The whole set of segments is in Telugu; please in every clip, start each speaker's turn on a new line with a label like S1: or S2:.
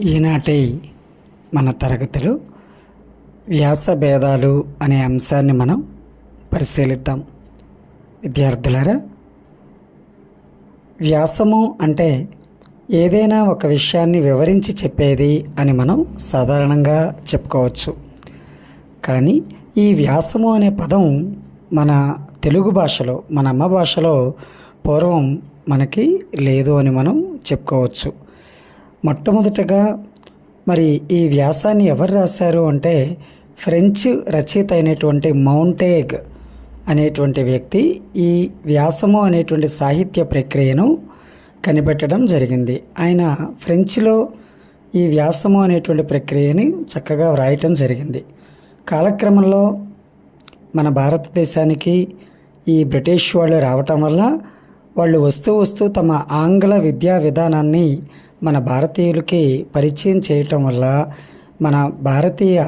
S1: ఈనాటి మన తరగతిలో వ్యాస భేదాలు అనే అంశాన్ని మనం పరిశీలిద్దాం. విద్యార్థులారా వ్యాసము అంటే ఏదైనా ఒక విషయాన్ని వివరించి చెప్పేది అని మనం సాధారణంగా చెప్పుకోవచ్చు. కానీ ఈ వ్యాసము అనే పదం మన తెలుగు భాషలో మన అమ్మ భాషలో పూర్వం మనకి లేదు అని మనం చెప్పుకోవచ్చు. మొట్టమొదటగా మరి ఈ వ్యాసాన్ని ఎవరు రాశారు అంటే ఫ్రెంచ్ రచయిత అయినటువంటి మౌంటేగ్ అనేటువంటి వ్యక్తి ఈ వ్యాసము అనేటువంటి సాహిత్య ప్రక్రియను కనిపెట్టడం జరిగింది. ఆయన ఫ్రెంచ్లో ఈ వ్యాసము అనేటువంటి ప్రక్రియని చక్కగా వ్రాయటం జరిగింది. కాలక్రమంలో మన భారతదేశానికి ఈ బ్రిటిష్ వాళ్ళు రావటం వల్ల వాళ్ళు వస్తూ వస్తూ తమ ఆంగ్ల విద్యా విధానాన్ని మన భారతీయులకి పరిచయం చేయటం వల్ల మన భారతీయ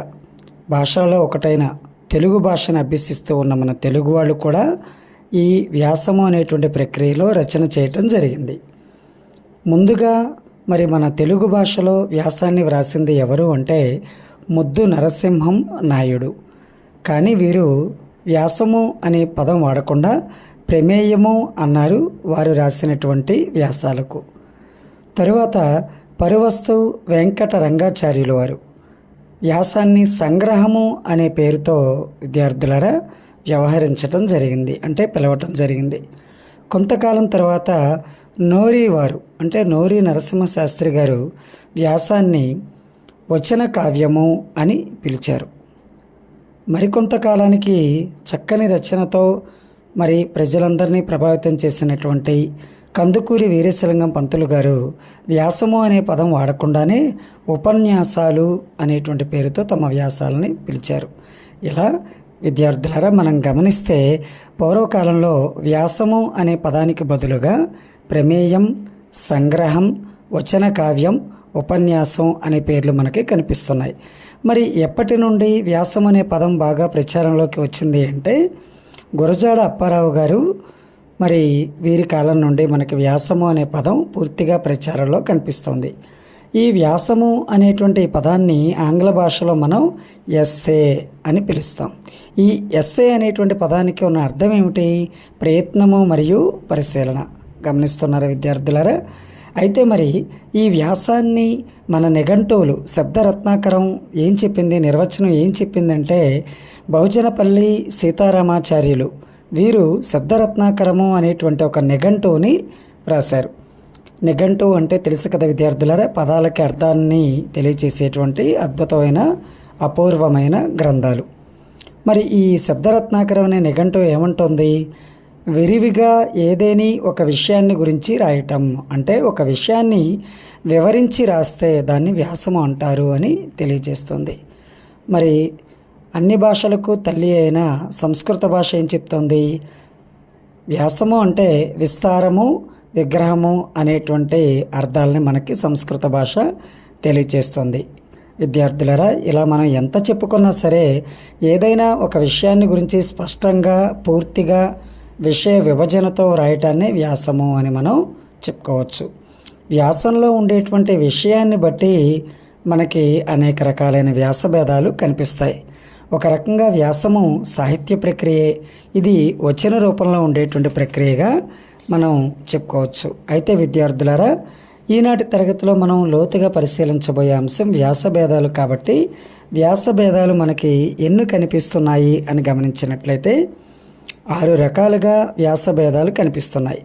S1: భాషలలో ఒకటైన తెలుగు భాషను అభ్యసిస్తూ ఉన్న మన తెలుగు వాళ్ళు కూడా ఈ వ్యాసము అనేటువంటి ప్రక్రియలో రచన చేయటం జరిగింది. ముందుగా మరి మన తెలుగు భాషలో వ్యాసాన్ని వ్రాసింది ఎవరు అంటే ముద్దు నరసింహం నాయుడు. కానీ వీరు వ్యాసము అనే పదం వాడకుండా ప్రమేయము అన్నారు వారు రాసినటువంటి వ్యాసాలకు. తరువాత పరువస్తు వెంకట రంగాచార్యులు వారు వ్యాసాన్ని సంగ్రహము అనే పేరుతో విద్యార్థులరా వ్యవహరించటం జరిగింది అంటే పిలవటం జరిగింది. కొంతకాలం తర్వాత నోరి వారు అంటే నోరి నరసింహశాస్త్రి గారు వ్యాసాన్ని వచన కావ్యము అని పిలిచారు. మరికొంతకాలానికి చక్కని రచనతో మరి ప్రజలందరినీ ప్రభావితం చేసినటువంటి కందుకూరి వీరేశలింగం పంతులు గారు వ్యాసము అనే పదం వాడకుండానే ఉపన్యాసాలు అనేటువంటి పేరుతో తమ వ్యాసాలని పిలిచారు. ఇలా విద్యార్థులారా మనం గమనిస్తే పూర్వకాలంలో వ్యాసము అనే పదానికి బదులుగా ప్రమేయం సంగ్రహం వచన కావ్యం ఉపన్యాసం అనే పేర్లు మనకి కనిపిస్తున్నాయి. మరి ఎప్పటి నుండి వ్యాసం అనే పదం బాగా ప్రచారంలోకి వచ్చింది అంటే గురజాడ అప్పారావు గారు మరి వీరి కాలం నుండి మనకి వ్యాసము అనే పదం పూర్తిగా ప్రచారంలో కనిపిస్తుంది. ఈ వ్యాసము అనేటువంటి పదాన్ని ఆంగ్ల భాషలో మనం ఎస్ఏ అని పిలుస్తాం. ఈ ఎస్ఏ అనేటువంటి పదానికి ఉన్న అర్థం ఏమిటి? ప్రయత్నము మరియు పరిశీలన. గమనిస్తున్నారు విద్యార్థులారా? అయితే మరి ఈ వ్యాసాన్ని మన నిఘంటువులు శబ్దరత్నాకరం ఏం చెప్పింది నిర్వచనం ఏం చెప్పిందంటే బహుజనపల్లి సీతారామాచార్యులు. వీరు శబ్దరత్నాకరము అనేటువంటి ఒక నిఘంటువుని రాశారు నిఘంటు అంటే తెలుసు కదా విద్యార్థులారా పదాలకి అర్థాన్ని తెలియచేసేటువంటి అద్భుతమైన అపూర్వమైన గ్రంథాలు. మరి ఈ శబ్దరత్నాకరం అనే నిఘంటు ఏమంటుంది? విరివిగా ఏదేని ఒక విషయాన్ని గురించి రాయటం. అంటే ఒక విషయాన్ని వివరించి రాస్తే దాన్ని వ్యాసము అంటారు అని తెలియజేస్తుంది. మరి అన్ని భాషలకు తల్లి అయిన సంస్కృత భాష ఏం చెప్తోంది? వ్యాసము అంటే విస్తారము విగ్రహము అనేటువంటి అర్థాలని మనకి సంస్కృత భాష తెలియచేస్తుంది. విద్యార్థులరా ఇలా మనం ఎంత చెప్పుకున్నా సరే ఏదైనా ఒక విషయాన్ని గురించి స్పష్టంగా పూర్తిగా విషయ విభజనతో రాయటాన్ని వ్యాసము అని మనం చెప్పుకోవచ్చు. వ్యాసంలో ఉండేటువంటి విషయాన్ని బట్టి మనకి అనేక రకాలైన వ్యాసభేదాలు కనిపిస్తాయి. ఒక రకంగా వ్యాసము సాహిత్య ప్రక్రియే. ఇది వచన రూపంలో ఉండేటువంటి ప్రక్రియగా మనం చెప్పుకోవచ్చు. అయితే విద్యార్థులారా ఈనాటి తరగతిలో మనం లోతుగా పరిశీలించబోయే అంశం వ్యాసభేదాలు కాబట్టి వ్యాసభేదాలు మనకి ఎన్ని కనిపిస్తున్నాయి అని గమనించినట్లయితే ఆరు రకాలుగా వ్యాసభేదాలు కనిపిస్తున్నాయి.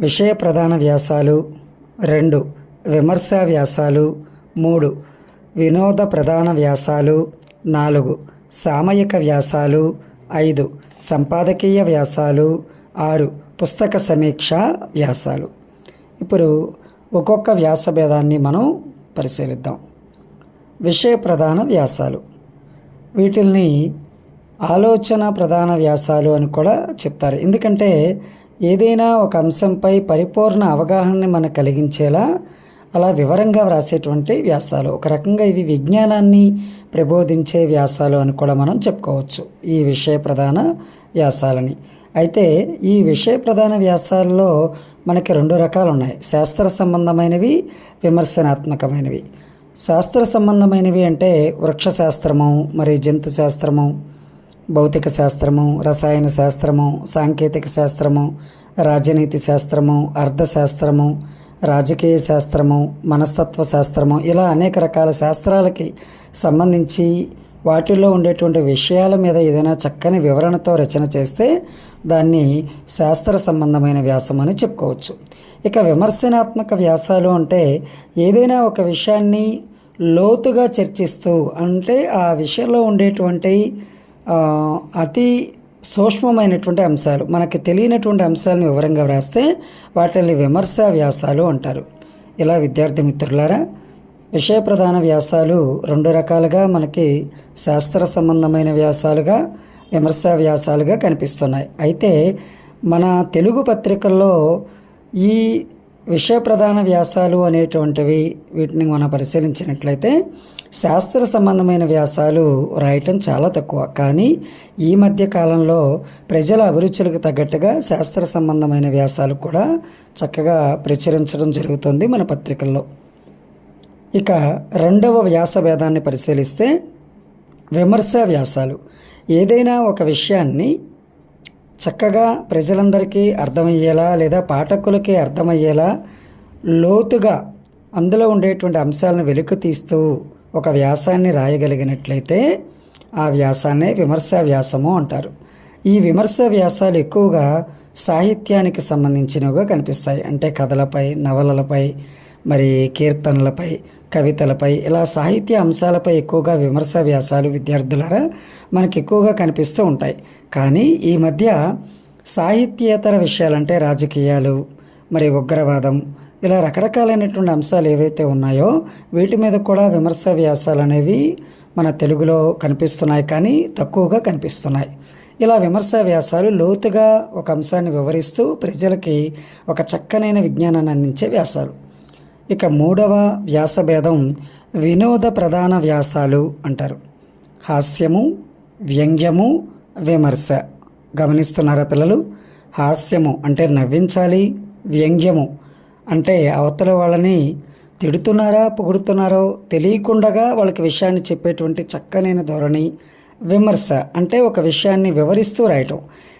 S1: విషయ ప్రధాన వ్యాసాలు రెండు విమర్శ వ్యాసాలు మూడు వినోద ప్రధాన వ్యాసాలు నాలుగు సామయిక వ్యాసాలు ఐదు సంపాదకీయ వ్యాసాలు ఆరు పుస్తక సమీక్ష వ్యాసాలు. ఇప్పుడు ఒక్కొక్క వ్యాస భేదాన్ని మనం పరిశీలిద్దాం. విషయ ప్రధాన వ్యాసాలు. వీటిల్ని ఆలోచన ప్రధాన వ్యాసాలు అని కూడా చెప్తారు. ఎందుకంటే ఏదైనా ఒక అంశంపై పరిపూర్ణ అవగాహనని మనకు కలిగించేలా అలా వివరంగా వ్రాసేటువంటి వ్యాసాలు. ఒక రకంగా ఇవి విజ్ఞానాన్ని ప్రబోధించే వ్యాసాలు అని కూడా మనం చెప్పుకోవచ్చు. ఈ విషయ ప్రధాన వ్యాసాలని. అయితే ఈ విషయ ప్రధాన వ్యాసాల్లో మనకి రెండు రకాలు ఉన్నాయి శాస్త్ర సంబంధమైనవి విమర్శనాత్మకమైనవి. శాస్త్ర సంబంధమైనవి అంటే వృక్ష శాస్త్రము మరి జంతు శాస్త్రము భౌతిక శాస్త్రము రసాయన శాస్త్రము సాంకేతిక శాస్త్రము రాజనీతి శాస్త్రము అర్థశాస్త్రము రాజకీయ శాస్త్రము మనస్తత్వ శాస్త్రము ఇలా అనేక రకాల శాస్త్రాలకి సంబంధించి వాటిల్లో ఉండేటువంటి విషయాల మీద ఏదైనా చక్కని వివరణతో రచన చేస్తే దాన్ని శాస్త్ర సంబంధమైన వ్యాసం అని చెప్పుకోవచ్చు. ఇక విమర్శనాత్మక వ్యాసాలు అంటే ఏదైనా ఒక విషయాన్ని లోతుగా చర్చిస్తూ అంటే ఆ విషయంలో ఉండేటువంటి అతి సూక్ష్మమైనటువంటి అంశాలు మనకి తెలియనటువంటి అంశాలను వివరంగా వ్రాస్తే వాటిని విమర్శ వ్యాసాలు అంటారు. ఇలా విద్యార్థి మిత్రులారా విషయ ప్రధాన వ్యాసాలు రెండు రకాలుగా మనకి శాస్త్ర సంబంధమైన వ్యాసాలుగా విమర్శ వ్యాసాలుగా కనిపిస్తున్నాయి. అయితే మన తెలుగు పత్రికల్లో ఈ విషయ ప్రధాన వ్యాసాలు అనేటువంటివి వీటిని మనం పరిశీలించినట్లయితే శాస్త్ర సంబంధమైన వ్యాసాలు రాయటం చాలా తక్కువ. కానీ ఈ మధ్య కాలంలో ప్రజల అభిరుచులకు తగ్గట్టుగా శాస్త్ర సంబంధమైన వ్యాసాలు కూడా చక్కగా ప్రచురించడం జరుగుతుంది మన పత్రికల్లో. ఇక రెండవ వ్యాస భేదాన్ని పరిశీలిస్తే విమర్శ వ్యాసాలు. ఏదైనా ఒక విషయాన్ని చక్కగా ప్రజలందరికీ అర్థమయ్యేలా లేదా పాఠకులకి అర్థమయ్యేలా లోతుగా అందులో ఉండేటువంటి అంశాలను వెలుకు తీస్తూ ఒక వ్యాసాన్ని రాయగలిగినట్లయితే ఆ వ్యాసాన్నే విమర్శ వ్యాసము అంటారు. ఈ విమర్శ వ్యాసాలు ఎక్కువగా సాహిత్యానికి సంబంధించినవిగా కనిపిస్తాయి. అంటే కథలపై నవలలపై మరి కీర్తనలపై కవితలపై ఇలా సాహిత్య అంశాలపై ఎక్కువగా విమర్శ వ్యాసాలు విద్యార్థులారా మనకి ఎక్కువగా కనిపిస్తూ ఉంటాయి. కానీ ఈ మధ్య సాహిత్యేతర విషయాలంటే రాజకీయాలు మరి ఉగ్రవాదం ఇలా రకరకాలైనటువంటి అంశాలు ఏవైతే ఉన్నాయో వీటి మీద కూడా విమర్శ వ్యాసాలు అనేవి మన తెలుగులో కనిపిస్తున్నాయి కానీ తక్కువగా కనిపిస్తున్నాయి. ఇలా విమర్శ వ్యాసాలు లోతుగా ఒక అంశాన్ని వివరిస్తూ ప్రజలకి ఒక చక్కనైన విజ్ఞానాన్ని అందించే వ్యాసాలు. ఇక మూడవ వ్యాసభేదం వినోద ప్రధాన వ్యాసాలు అంటారు. హాస్యము వ్యంగ్యము విమర్శ. గమనిస్తున్నారా పిల్లలు? హాస్యము అంటే నవ్వించాలి వ్యంగ్యము అంటే అవతల వాళ్ళని తిడుతున్నారా పొగుడుతున్నారో తెలియకుండగా వాళ్ళకి విషయాన్ని చెప్పేటువంటి చక్కనైన ధోరణి. విమర్శ అంటే ఒక విషయాన్ని వివరిస్తూ రాయటం.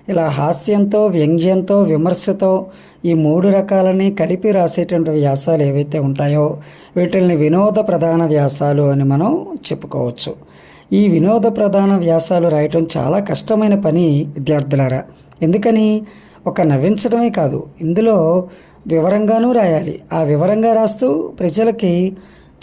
S1: ఇలా హాస్యంతో వ్యంగ్యంతో విమర్శతో ఈ మూడు రకాలని కలిపి రాసేటువంటి వ్యాసాలు ఏవైతే ఉంటాయో వీటిల్ని వినోద ప్రధాన వ్యాసాలు అని మనం చెప్పుకోవచ్చు. ఈ వినోద ప్రధాన వ్యాసాలు రాయటం చాలా కష్టమైన పని విద్యార్థులారా. ఎందుకని? ఒక నవ్వించడమే కాదు. ఇందులో వివరంగానూ రాయాలి. ఆ వివరంగా రాస్తూ ప్రజలకి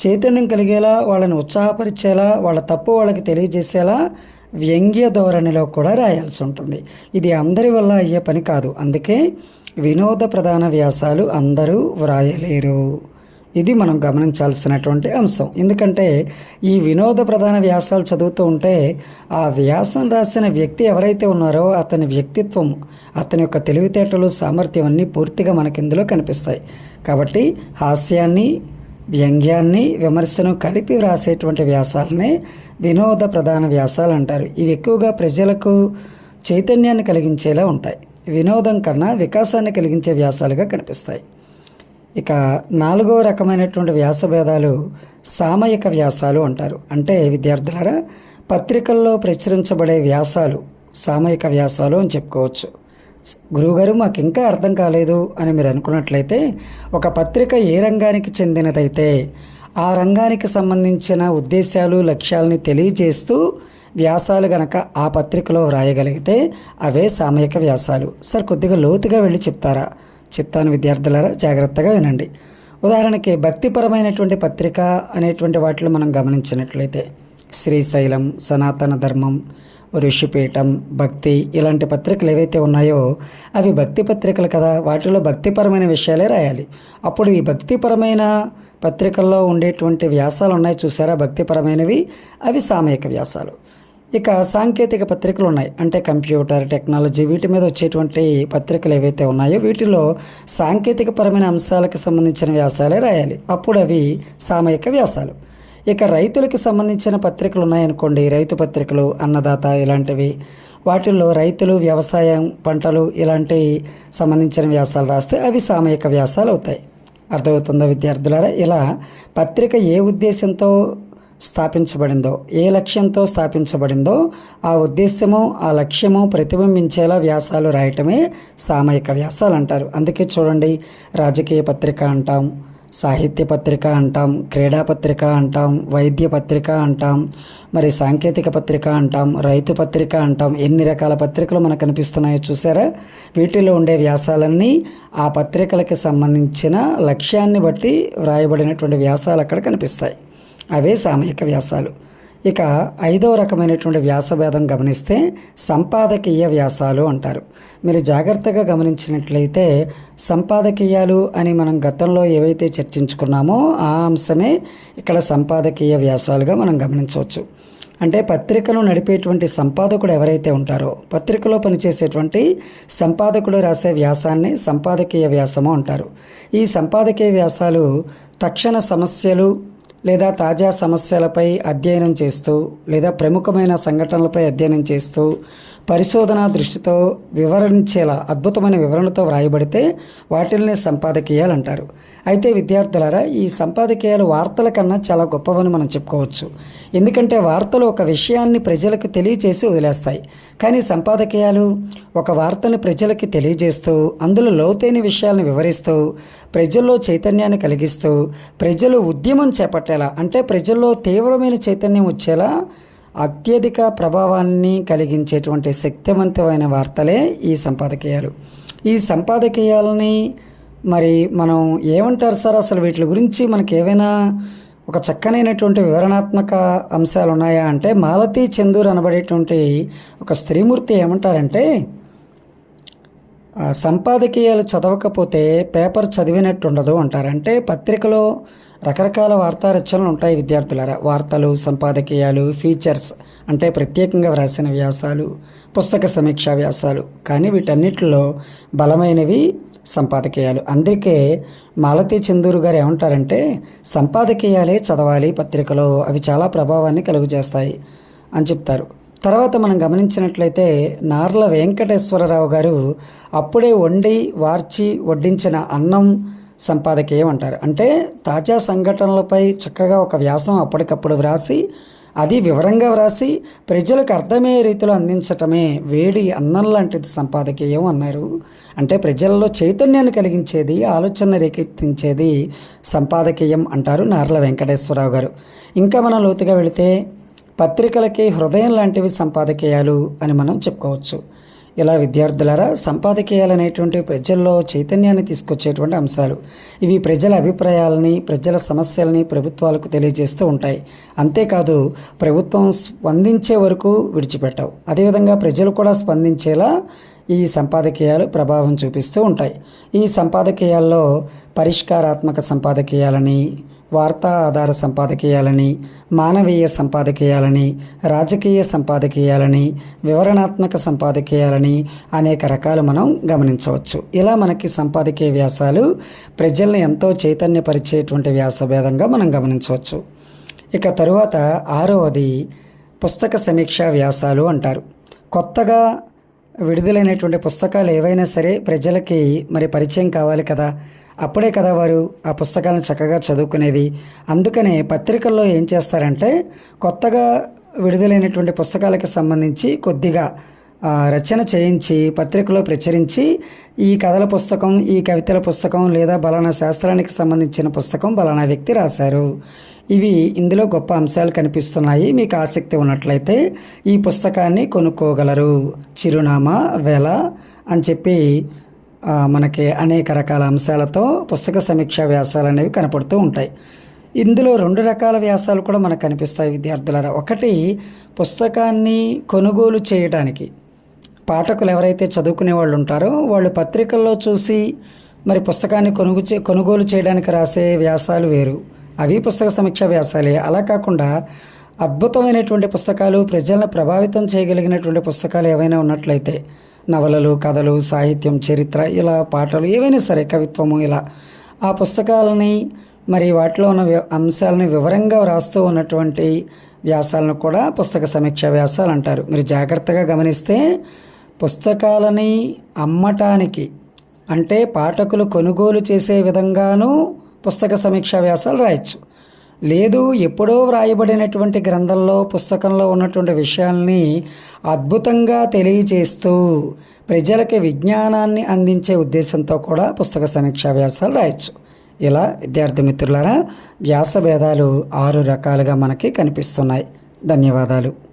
S1: చైతన్యం కలిగేలా వాళ్ళని ఉత్సాహపరిచేలా వాళ్ళ తప్పు వాళ్ళకి తెలియజేసేలా వ్యంగ్య ధోరణిలో కూడా రాయాల్సి ఉంటుంది. ఇది అందరి వల్ల అయ్యే పని కాదు. అందుకే వినోద ప్రధాన వ్యాసాలు అందరూ వ్రాయలేరు. ఇది మనం గమనించాల్సినటువంటి అంశం. ఎందుకంటే ఈ వినోద ప్రధాన వ్యాసాలు చదువుతూ ఉంటే ఆ వ్యాసం రాసిన వ్యక్తి ఎవరైతే ఉన్నారో అతని వ్యక్తిత్వం అతని యొక్క తెలివితేటలు సామర్థ్యం అన్నీ పూర్తిగా మనకి ఇందులో కనిపిస్తాయి. కాబట్టి హాస్యాన్ని వ్యంగ్యాన్ని విమర్శను కలిపి వ్రాసేటువంటి వ్యాసాలనే వినోద ప్రధాన వ్యాసాలు అంటారు. ఇవి ఎక్కువగా ప్రజలకు చైతన్యాన్ని కలిగించేలా ఉంటాయి. వినోదం కన్నా వికాసాన్ని కలిగించే వ్యాసాలుగా కనిపిస్తాయి. ఇక నాలుగో రకమైనటువంటి వ్యాసభేదాలు సామయిక వ్యాసాలు అంటారు. అంటే విద్యార్థులారా పత్రికల్లో ప్రచురించబడే వ్యాసాలు సామయిక వ్యాసాలు అని చెప్పుకోవచ్చు. గురువుగారు మాకు ఇంకా అర్థం కాలేదు అని మీరు అనుకున్నట్లయితే ఒక పత్రిక ఏ రంగానికి చెందినదైతే ఆ రంగానికి సంబంధించిన ఉద్దేశాలు లక్ష్యాలని తెలియజేస్తూ వ్యాసాలు గనక ఆ పత్రికలో వ్రాయగలిగితే అవే సామయిక వ్యాసాలు. సార్ కొద్దిగా లోతుగా వెళ్ళి చెప్తారా? చెప్తాను విద్యార్థులారా జాగ్రత్తగా వినండి. ఉదాహరణకి భక్తిపరమైనటువంటి పత్రిక అనేటువంటి వాటిలో మనం గమనించినట్లయితే శ్రీశైలం సనాతన ధర్మం ఋషిపీఠం భక్తి ఇలాంటి పత్రికలు ఏవైతే ఉన్నాయో అవి భక్తి పత్రికలు కదా వాటిలో భక్తిపరమైన విషయాలే రాయాలి. అప్పుడు ఈ భక్తిపరమైన పత్రికల్లో ఉండేటువంటి వ్యాసాలు ఉన్నాయి చూసారా? భక్తిపరమైనవి అవి సామయిక వ్యాసాలు. ఇక సాంకేతిక పత్రికలు ఉన్నాయి అంటే కంప్యూటర్ టెక్నాలజీ వీటి మీద వచ్చేటువంటి పత్రికలు ఏవైతే ఉన్నాయో వీటిలో సాంకేతిక పరమైన అంశాలకు సంబంధించిన వ్యాసాలే రాయాలి. అప్పుడు అవి సామయిక వ్యాసాలు. ఇక రైతులకు సంబంధించిన పత్రికలు ఉన్నాయనుకోండి. రైతు పత్రికలు అన్నదాత ఇలాంటివి. వాటిల్లో రైతులు వ్యవసాయం పంటలు ఇలాంటి సంబంధించిన వ్యాసాలు రాస్తే అవి సామయిక వ్యాసాలు అవుతాయి. అర్థమవుతుందా విద్యార్థులారా? ఇలా పత్రిక ఏ ఉద్దేశంతో స్థాపించబడిందో ఏ లక్ష్యంతో స్థాపించబడిందో ఆ ఉద్దేశము ఆ లక్ష్యము ప్రతిబింబించేలా వ్యాసాలు రాయటమే సామయిక వ్యాసాలు అంటారు. అందుకే చూడండి రాజకీయ పత్రిక అంటాం సాహిత్య పత్రిక అంటాం క్రీడా పత్రిక అంటాం వైద్య పత్రిక అంటాం మరి సాంకేతిక పత్రిక అంటాం రైతు పత్రిక అంటాం ఎన్ని రకాల పత్రికలు మనకు కనిపిస్తున్నాయో చూసారా? వీటిలో ఉండే వ్యాసాలన్నీ ఆ పత్రికలకి సంబంధించిన లక్ష్యాన్ని బట్టి వ్రాయబడినటువంటి వ్యాసాలు అక్కడ కనిపిస్తాయి. అవే సామయిక వ్యాసాలు. ఇక ఐదవ రకమైనటువంటి వ్యాసభేదం గమనిస్తే సంపాదకీయ వ్యాసాలు అంటారు. మీరు జాగ్రత్తగా గమనించినట్లయితే సంపాదకీయాలు అని మనం గతంలో ఏవైతే చర్చించుకున్నామో ఆ అంశమే ఇక్కడ సంపాదకీయ వ్యాసాలుగా మనం గమనించవచ్చు. అంటే పత్రికను నడిపేటువంటి సంపాదకుడు ఎవరైతే ఉంటారో పత్రికలో పనిచేసేటువంటి సంపాదకుడు రాసే వ్యాసాన్ని సంపాదకీయ వ్యాసము అంటారు. ఈ సంపాదకీయ వ్యాసాలు తక్షణ సమస్యలు లేదా తాజా సమస్యలపై అధ్యయనం చేస్తూ లేదా ప్రముఖమైన సంఘటనలపై అధ్యయనం చేస్తూ పరిశోధన దృష్టితో వివరించేలా అద్భుతమైన వివరణతో వ్రాయబడితే వాటిల్ని సంపాదకీయాలు అంటారు అయితే విద్యార్థులారా ఈ సంపాదకీయాలు వార్తల కన్నా చాలా గొప్పవని మనం చెప్పుకోవచ్చు. ఎందుకంటే వార్తలు ఒక విషయాన్ని ప్రజలకు తెలియజేసి వదిలేస్తాయి. కానీ సంపాదకీయాలు ఒక వార్తను ప్రజలకి తెలియజేస్తూ అందులో లోతైన విషయాలను వివరిస్తూ ప్రజల్లో చైతన్యాన్ని కలిగిస్తూ ప్రజలు ఉద్యమం చేపట్టేలా అంటే ప్రజల్లో తీవ్రమైన చైతన్యం వచ్చేలా అత్యధిక ప్రభావాన్ని కలిగించేటువంటి శక్తివంతమైన వార్తలే ఈ సంపాదకీయాలు. ఈ సంపాదకీయాలని మరి మనం ఏమంటారు సార్? అసలు వీటి గురించి మనకి ఏవైనా ఒక చక్కనైనటువంటి వివరణాత్మక అంశాలు ఉన్నాయా? అంటే మాలతి చందూర్ అనబడేటువంటి ఒక స్త్రీమూర్తి ఏమంటారంటే ఆ, సంపాదకీయాలు చదవకపోతే పేపర్ చదివినట్టు ఉండదు అంటారు. అంటే పత్రికలో రకరకాల వార్తా రచనలు ఉంటాయి విద్యార్థులారా. వార్తలు సంపాదకీయాలు ఫీచర్స్ అంటే ప్రత్యేకంగా వ్రాసిన వ్యాసాలు పుస్తక సమీక్షా వ్యాసాలు. కానీ వీటన్నిటిలో బలమైనవి సంపాదకీయాలు. అందుకే మాలతి చందూరు గారు ఏమంటారంటే సంపాదకీయాలే చదవాలి పత్రికలో అవి చాలా ప్రభావాన్ని కలుగజేస్తాయి అని చెప్తారు. తర్వాత మనం గమనించినట్లయితే నార్ల వెంకటేశ్వరరావు గారు అప్పుడే వండి వార్చి వడ్డించిన అన్నం సంపాదకీయం అంటారు. అంటే తాజా సంఘటనలపై చక్కగా ఒక వ్యాసం అప్పటికప్పుడు వ్రాసి అది వివరంగా వ్రాసి ప్రజలకు అర్థమయ్యే రీతిలో అందించటమే వేడి అన్నం లాంటిది సంపాదకీయం అన్నారు. అంటే ప్రజల్లో చైతన్యాన్ని కలిగించేది ఆలోచన రేకెత్తించేది సంపాదకీయం అంటారు నార్ల వెంకటేశ్వరరావు గారు. ఇంకా మనం లోతుగా వెళితే పత్రికలకి హృదయం లాంటివి సంపాదకీయాలు అని మనం చెప్పుకోవచ్చు. ఇలా విద్యార్థులారా సంపాదకీయాలు అనేటువంటి ప్రజల్లో చైతన్యాన్ని తీసుకొచ్చేటువంటి అంశాలు. ఇవి ప్రజల అభిప్రాయాలని ప్రజల సమస్యలని ప్రభుత్వాలకు తెలియజేస్తూ ఉంటాయి. అంతేకాదు ప్రభుత్వం స్పందించే వరకు విడిచిపెట్టవు. అదేవిధంగా ప్రజలు కూడా స్పందించేలా ఈ సంపాదకీయాలు ప్రభావం చూపిస్తూ ఉంటాయి. ఈ సంపాదకీయాల్లో పరిష్కారాత్మక సంపాదకీయాలని వార్తా ఆధార సంపాదకీయాలని మానవీయ సంపాదకీయాలని రాజకీయ సంపాదకీయాలని వివరణాత్మక సంపాదకీయాలని అనేక రకాలు మనం గమనించవచ్చు. ఇలా మనకి సంపాదకీయ వ్యాసాలు ప్రజల్ని ఎంతో చైతన్యపరిచేటువంటి వ్యాసభేదంగా మనం గమనించవచ్చు. ఇక తరువాత ఆరవది పుస్తక సమీక్షా వ్యాసాలు అంటారు. కొత్తగా విడుదలైనటువంటి పుస్తకాలు ఏవైనా సరే ప్రజలకి మరి పరిచయం కావాలి కదా. అప్పుడే కదా వారు ఆ పుస్తకాలను చక్కగా చదువుకునేది. అందుకనే పత్రికల్లో ఏం చేస్తారంటే కొత్తగా విడుదలైనటువంటి పుస్తకాలకు సంబంధించి కొద్దిగా రచన చేయించి పత్రికలో ప్రచురించి ఈ కథల పుస్తకం ఈ కవితల పుస్తకం లేదా బలానా శాస్త్రానికి సంబంధించిన పుస్తకం బలానా వ్యక్తి రాశారు. ఇవి ఇందులో గొప్ప అంశాలు కనిపిస్తున్నాయి. మీకు ఆసక్తి ఉన్నట్లయితే ఈ పుస్తకాన్ని కొనుక్కోగలరు. చిరునామా వెల అని చెప్పి మనకి అనేక రకాల అంశాలతో పుస్తక సమీక్షా వ్యాసాలు అనేవి కనపడుతూ ఉంటాయి. ఇందులో రెండు రకాల వ్యాసాలు కూడా మనకు కనిపిస్తాయి విద్యార్థులారా. ఒకటి పుస్తకాన్ని కొనుగోలు చేయడానికి పాఠకులు ఎవరైతే చదువుకునే వాళ్ళు ఉంటారో వాళ్ళు పత్రికల్లో చూసి మరి పుస్తకాన్ని కొనుగో చే కొనుగోలు చేయడానికి రాసే వ్యాసాలు వేరు. అవి పుస్తక సమీక్ష వ్యాసాలే. అలా కాకుండా అద్భుతమైనటువంటి పుస్తకాలు ప్రజలను ప్రభావితం చేయగలిగినటువంటి పుస్తకాలు ఏవైనా ఉన్నట్లయితే నవలలు కథలు సాహిత్యం చరిత్ర ఇలా పాటలు ఏవైనా సరే కవిత్వము ఇలా. ఆ పుస్తకాలని మరి వాటిలో ఉన్న వి- అంశాలను వివరంగా వ్రాస్తూ ఉన్నటువంటి వ్యాసాలను కూడా పుస్తక సమీక్ష వ్యాసాలు అంటారు. మీరు జాగ్రత్తగా గమనిస్తే పుస్తకాలని అమ్మటానికి అంటే పాఠకులు కొనుగోలు చేసే విధంగానూ పుస్తక సమీక్షా వ్యాసాలు రాయొచ్చు. లేదు ఎప్పుడో వ్రాయబడినటువంటి గ్రంథంలో పుస్తకంలో ఉన్నటువంటి విషయాల్ని అద్భుతంగా తెలియజేస్తూ ప్రజలకి విజ్ఞానాన్ని అందించే ఉద్దేశంతో కూడా పుస్తక సమీక్షా వ్యాసాలు రాయొచ్చు. ఇలా విద్యార్థి మిత్రులారా వ్యాస భేదాలు ఆరు రకాలుగా మనకి కనిపిస్తున్నాయి. ధన్యవాదాలు.